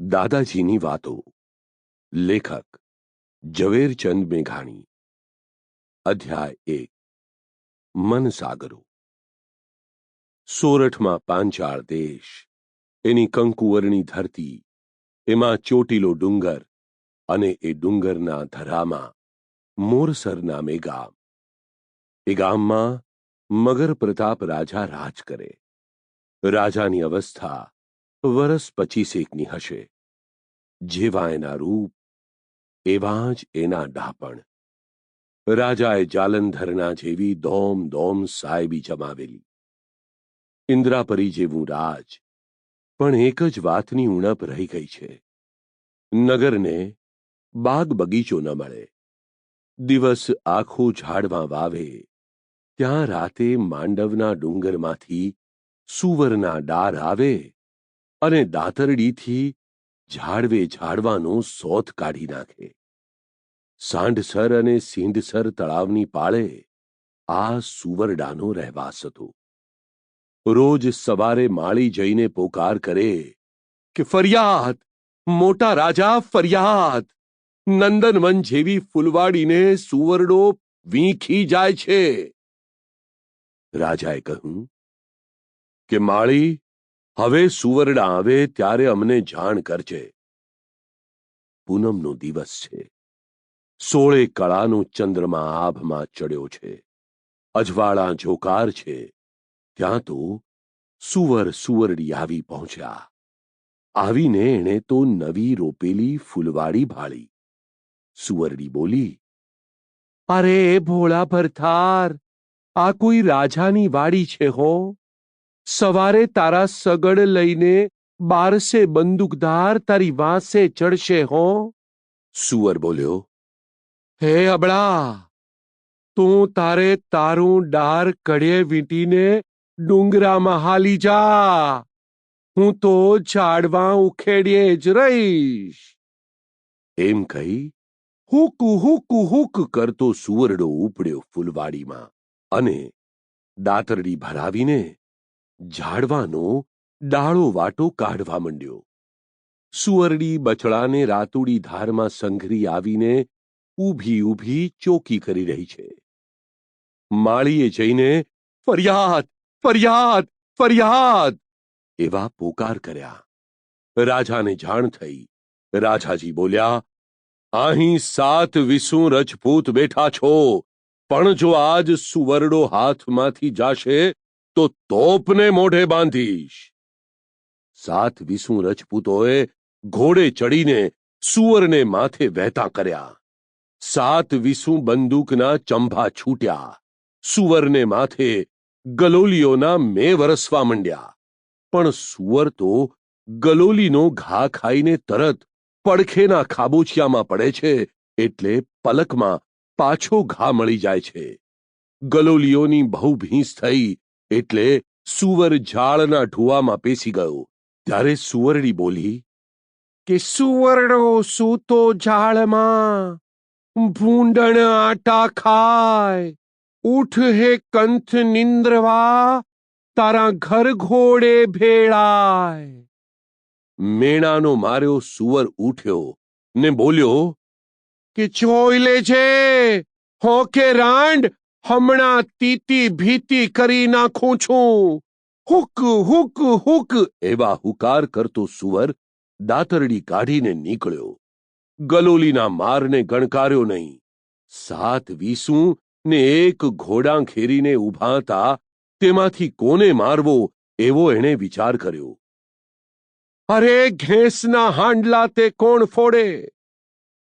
દાદાજીની વાતો. લેખક, ઝવેરચંદ મેઘાણી. અધ્યાય એક મનસાગરો સોરઠમાં પાંચાળ દેશ, એની કંકુવરણી ધરતી, એમાં ચોટીલો ડુંગર અને એ ડુંગરના ધરામાં મોરસર નામે ગામ. એ ગામમાં મગર પ્રતાપ રાજા રાજ કરે. રાજાની અવસ્થા વરસ પચીસેકની હશે. જેવા એના રૂપ, એવા જ એના ડાપણ. રાજાએ જાલંધરના જેવી દોમ દોમ સાહેબી જમાવેલી. ઇન્દ્રાપરી જેવું રાજ, પણ એક જ વાતની ઉણપ રહી ગઈ છે. નગરને બાગ બગીચો ન મળે. દિવસ આખો ઝાડવા વાવે. ત્યાં રાતે માંડવના ડુંગરમાંથી સુવરના ડાર આવે. અને દાતરડીથી ઝાડવે ઝાડવાનો સોથ કાઢી નાખે. સાંઢસર અને સિંધસર તળાવની પાળે આ સુવરડાનો રહેવાસ હતો. રોજ સવારે માળી જઈને પોકાર કરે કે ફરિયાદ, મોટા રાજા, ફરિયાદ, નંદનવન જેવી ફૂલવાડીને સુવરડો વીંખી જાય છે. રાજાએ કહ્યું કે માળી હવે સુવર્ણા આવે ત્યારે અમને જાણ કરજે. પૂનમનો દિવસ છે. સોળે કળાનો ચંદ્રમા આભમાં ચડ્યો છે. અજવાળા જોકાર છે. ત્યાં તો સુવર સુવરડી આવી પહોંચ્યા. આવીને એણે તો નવી રોપેલી ફૂલવાડી ભાળી. સુવરડી બોલી, અરે ભોળા ભરથાર આ કોઈ રાજાની વાડી છે હો? સવારે તારા સગડ લઈને બારસે બંદૂકધાર તારી વાંસે ચડશે હો. સુવર બોલ્યો હે અબળા તું તારે તારું ડાર કડે વીંટીને ડુંગરામાં હાલી જા. હું તો ઝાડવા ઉખેડીએ જ રહીશ. એમ કહી હુક હુક હુક કરતો સુવરડો ઉપડ્યો ફૂલવાડીમાં અને દાતરડી ભરાવીને ઝાડવાનો ડાળો વાટો કાઢવા માંડ્યો. સુવરડી બછડાને રાતુડી ધારમાં સંઘરી આવીને ઊભી ઊભી ચોકી કરી રહી છે. માળીએ જઈને, ફરિયાદ ફરિયાદ ફરિયાદ! એવા પોકાર કર્યા. રાજાને જાણ થઈ. રાજાજી બોલ્યા, અહીં સાત વિસુ રજપૂત બેઠા છો, પણ જો આજ સુવરડો હાથમાંથી જાશે તો તોપને મોઢે બાંધીશ. સાત વિસુ રજપૂતોએ ઘોડે ચડીને સુવરને માથે વહેતા કર્યા. સાત વિસુ બંદૂકના ચંભા છૂટ્યા. સુવરને માથે ગલોલીઓના મેં વરસવા માંડ્યા. પણ સુવર તો ગલોલીનો ઘા ખાઈને તરત પડખેના ખાબોચિયામાં પડે છે એટલે પલકમાં પાછો ઘા મળી જાય છે. ગલોલીઓની બહુ ભીંસ થઈ એટલે સુવર ઝાડના ઢુવામાં પેસી ગયો. ત્યારે સુવરડી બોલી, કે સુવર્ણો સૂતો ઝાડમાં, ભૂંડણ આટા ખાય. ઉઠ હે કંથ નિંદ્રવા, તારા ઘર ઘોડે ભેળાય. મેણાનો માર્યો સુવર ઉઠ્યો ને બોલ્યો, કે જોઈ લેજે હોકે રાંડ હમણાં તીતી ભીતી કરી નાખું છું. હુક હુક હુક. એવા હુકાર કરતો સુવર દાતરડી કાઢીને નીકળ્યો. ગલોલીના મારને ગણકાર્યો નહીં. સાત વીસું ને એક ઘોડા ખેરીને ઊભા હતા. તેમાંથી કોને મારવો એવો એણે વિચાર કર્યો. અરે ઘેંસના હાંડલા તે કોણ ફોડે?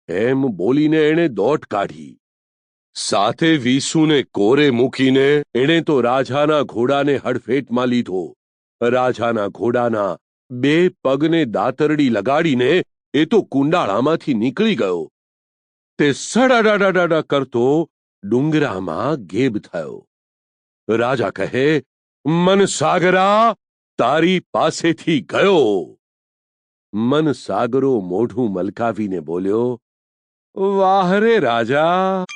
એમ બોલીને એણે દોટ કાઢી. સાથે વીસુને કોરે મૂકીને એણે તો રાજાના ઘોડાને હડફેટમાં લીધો. રાજાના ઘોડાના બે પગને દાતરડી લગાડીને એ તો કુંડાળામાંથી નીકળી ગયો. તે સડાડાડાડાડા કરતો ડુંગરામાં ગેબ થયો. રાજા કહે, મન સાગરા, તારી પાસેથી ગયો. મન સાગરો મોઢું મલકાવીને બોલ્યો, વાહ રે રાજા.